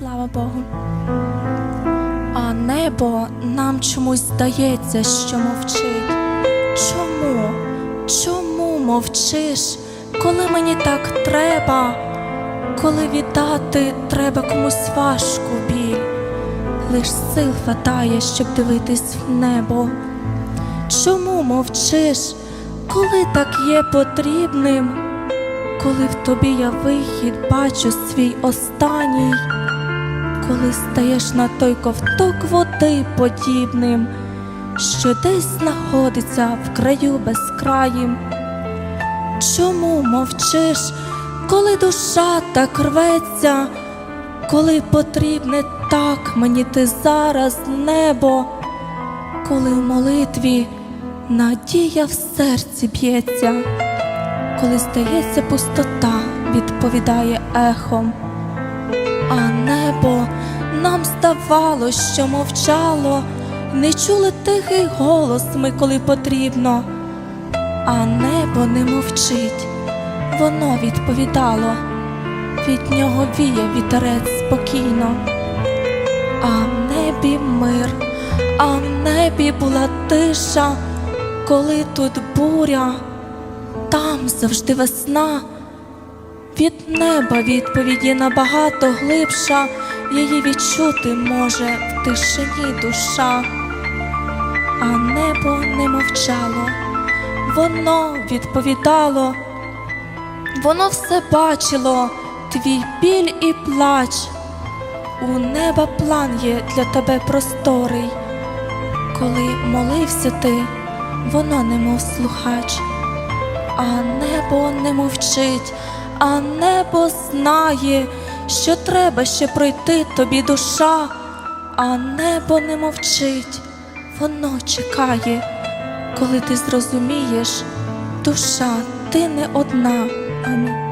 Слава Богу. А небо нам чомусь здається, що мовчить. Чому? Чому мовчиш, коли мені так треба, коли віддати треба комусь важку біль? Лиш сил хватає, щоб дивитись в небо. Чому мовчиш, коли так є потрібним? Коли в тобі я вихід бачу свій останній, коли стаєш на той ковток води подібним, що десь знаходиться в краю безкраїм. Чому мовчиш, коли душа так рветься, коли потрібне так мені ти зараз небо, коли в молитві надія в серці б'ється коли стається пустота, відповідає ехом. А небо нам здавало, що мовчало, не чули тихий голос ми, коли потрібно. А небо не мовчить, воно відповідало, від нього віє вітерець спокійно. А в небі мир, а в небі була тиша, коли тут буря там завжди весна. Від неба відповіді набагато глибша, її відчути може в тишині душа. А небо не мовчало, воно відповідало, воно все бачило, твій біль і плач. У неба план є для тебе просторий. Коли молився ти, воно немов слухач. А небо не мовчить, а небо знає, що треба ще пройти тобі душа, а небо не мовчить, воно чекає, коли ти зрозумієш, душа, ти не одна, амінь.